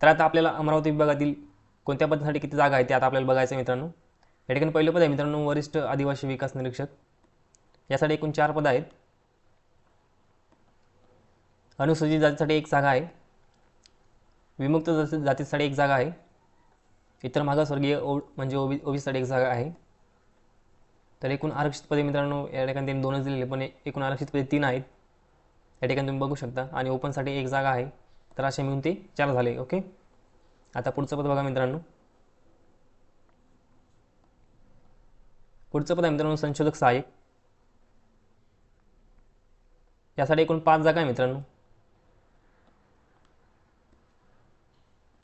तर आता आपल्याला अमरावती विभागातील कोणत्या पदासाठी किती जागा आहे ते आता आपल्याला बघायचं आहे मित्रांनो. या ठिकाणी पहिलं पद आहे मित्रांनो वरिष्ठ आदिवासी विकास निरीक्षक. यासाठी एकूण चार पदं आहेत. अनुसूचित जातीसाठी एक जागा आहे. विमुक्त जाती जातीसाठी एक जागा आहे. इतर मागासवर्गीय ओ म्हणजे ओबी ओबीसीसाठी एक जागा आहे. तर एकूण आरक्षित पदे मित्रांनो या ठिकाणी त्यांनी दोनच दिलेले पण एकूण आरक्षित पदे तीन आहेत. या ठिकाणी तुम्ही बघू शकता. आणि ओपनसाठी एक जागा आहे. तर असे मिळून ते चार झाले ओके? आता पुढचं पद बघा मित्रांनो. पुढचं पद आहे मित्रांनो संशोधक सहाय्यक. यासाठी एकूण पाच जागा आहे मित्रांनो.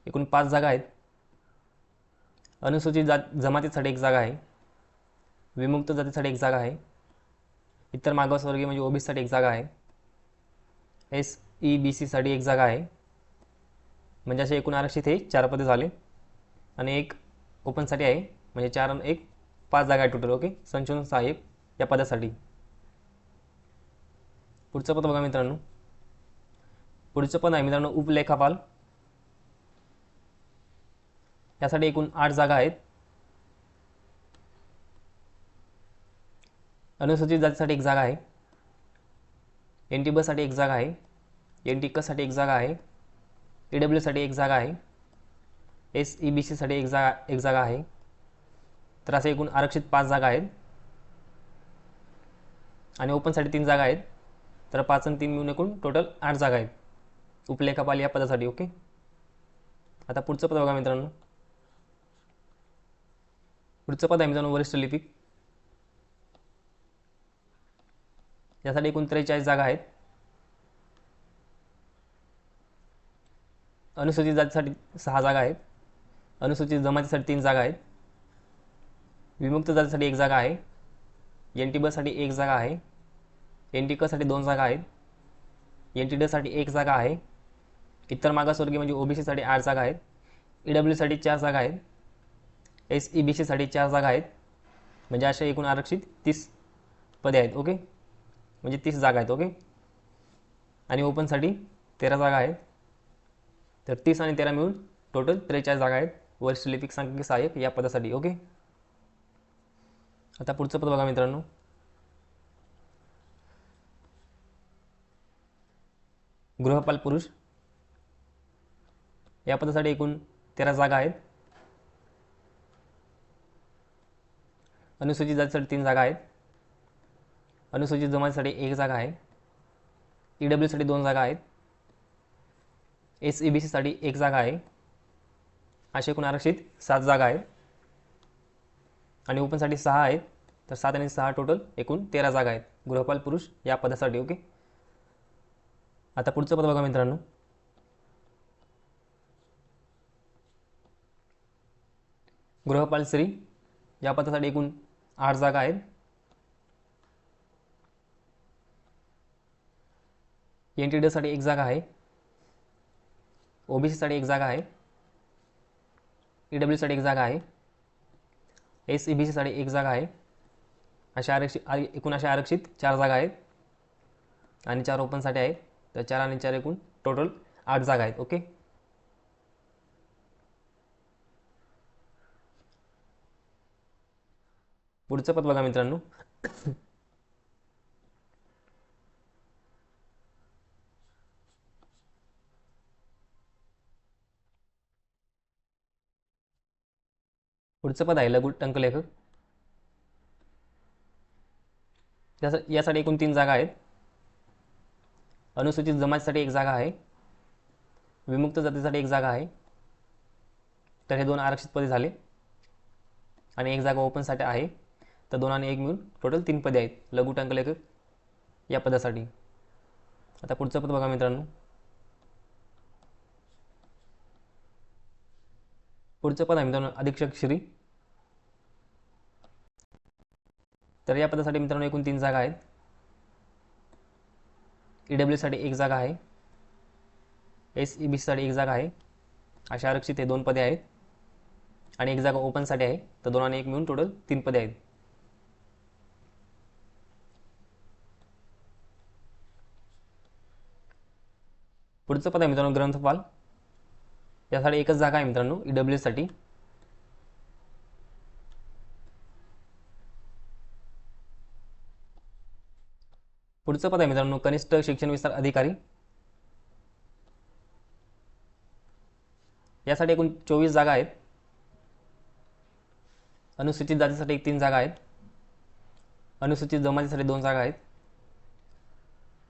एकूण पाच जागा आहेत. अनुसूचित जात जमातीसाठी एक जागा आहे. विमुक्त जातीसाठी एक जागा आहे. इतर मागासवर्गीय म्हणजे ओबीसीसाठी एक जागा आहे. एस ई बी सीसाठी एक जागा आहे. म्हणजे असे एकूण आरक्षित हे चार पदे झाले. आणि एक ओपनसाठी आहे म्हणजे चार आणि एक पाच जागा आहे टोटल ओके संशोधन साहेब या पदासाठी. पुढचं पद बघा मित्रांनो. पुढचं पद आहे मित्रांनो उपलेखापाल. यासाठी एकूण आठ जागा आहेत. अनुसूचित जातीसाठी एक जागा आहे. एन टी बससाठी एक जागा आहे. एन टी कससाठी एक जागा आहे. ई डब्ल्यूसाठी एक जागा आहे. एस ई बी सीसाठी एक जागा एक जागा आहे. तर असे एकूण आरक्षित पाच जागा आहेत. आणि ओपनसाठी तीन जागा आहेत. तर पाच आणि तीन मिळून एकूण टोटल आठ जागा आहेत. उपलेखापाल या पदासाठी ओके? आता पुढचं पद बघा मित्रांनो. पुढचं पद आहे मित्रांनो वरिष्ठ लिपिक यासाठी एकूण त्रेचाळीस जागा आहेत. अनुसूचित जातीसाठी सहा जागा आहेत. अनुसूचित जमातीसाठी तीन जागा आहेत. विमुक्त जातीसाठी एक जागा आहे. एन टी बससाठी एक जागा आहे. एन टी कसाठी दोन जागा आहेत. एन टी डसाठी एक जागा आहे. इतर मागासवर्गीय म्हणजे ओबीसीसाठी आठ जागा आहेत. ई डब्ल्यूसाठी चार जागा आहेत. एस ई बी सीसाठी चार जागा आहेत. म्हणजे अशा एकूण आरक्षित तीस पदे आहेत ओके? म्हणजे तीस जागा आहेत ओके? आणि ओपनसाठी तेरा जागा आहेत. तर तीस आणि तेरा मिळून टोटल त्रेचाळीस जागा आहेत. वरिष्ठ लिपिक सांख्यिक सहाय्यक या पदासाठी ओके आता पुढचं पद बघा मित्रांनो. गृहपाल पुरुष. या पदासाठी एकूण तेरा जागा आहेत. अनुसूचित जातीसाठी तीन जागा आहेत. अनुसूचित जमातीसाठी एक जागा आहे. ई डब्ल्यूसाठी दोन जागा आहेत. एस ई बी सीसाठी एक जागा आहे. असे एकूण आरक्षित सात जागा आहेत आणि ओपनसाठी सहा आहेत. तर सात आणि सहा टोटल एकूण तेरा जागा आहेत. गृहपाल पुरुष या पदासाठी ओके आता पुढचं पद बघा मित्रांनो. गृहपाल स्त्री या पदासाठी एकूण आठ जागा आहेत. एन टी डीसाठी एक जागा आहे. ओबीसीसाठी एक जागा आहे. ई डब्ल्यूसाठी एक जागा आहे. एस ई बी सीसाठी एक जागा आहे. अशा आरक्षित एकूण अशा आरक्षित चार जागा आहेत. आणि चार ओपनसाठी आहेत. तर चार आणि चार एकूण टोटल आठ जागा आहेत. ओके पुढचं पद बघा मित्रांनो. पुढचं पद आहे लघु टंकलेखक. यासा यासाठी एकूण तीन जागा आहेत. अनुसूचित जमातीसाठी एक जागा आहे. विमुक्त जातीसाठी एक जागा आहे. तर हे दोन आरक्षित पदे झाले. आणि एक जागा ओपनसाठी आहे. तर दोन आणि एक मिळून टोटल तीन पदे आहेत. लघु टंकलेखक या पदासाठी. आता पुढचं पद बघा मित्रांनो. पुढचं पद आहे मित्रांनो अधीक्षक श्री तर या पदासाठी मित्रांनो एकूण तीन जागा आहेत. ई डब्ल्यूसाठी एक जागा आहे. एस ई बी सीसाठी एक जागा आहे. अशा आरक्षित हे दोन पदे आहेत. आणि एक जागा ओपनसाठी आहे. तर दोन आणि एक मिळून टोटल तीन पदे आहेत. पुढचं पद आहे मित्रांनो ग्रंथपाल. यासाठी एकच जागा आहे मित्रांनो ई डब्ल्यूसाठी पुढचं पद आहे मित्रांनो कनिष्ठ शिक्षण विस्तार अधिकारी. यासाठी एकूण चोवीस जागा आहेत. अनुसूचित जातीसाठी एक तीन जागा आहेत. अनुसूचित जमातीसाठी दोन जागा आहेत.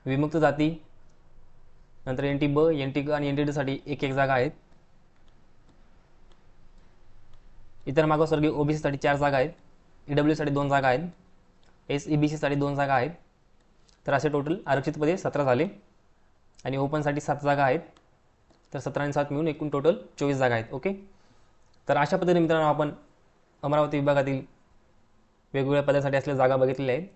विमुक्त जाती नंतर N T B N T आणि एन टी डीसाठी एक एक जागा आहेत. इतर मागासवर्गीय ओबीसीसाठी चार जागा आहेत. ई डब्ल्यूसाठी दोन जागा आहेत. एस ई बी सीसाठी दोन जागा आहेत. तर असे टोटल आरक्षित पदे सतरा झाले. आणि ओपनसाठी सात जागा आहेत. तर सतरा आणि सात मिळून एकूण टोटल चोवीस जागा आहेत. ओके तर अशा पद्धतीने मित्रांनो आपण अमरावती विभागातील वेगवेगळ्या पदासाठी असलेल्या जागा बघितलेल्या आहेत.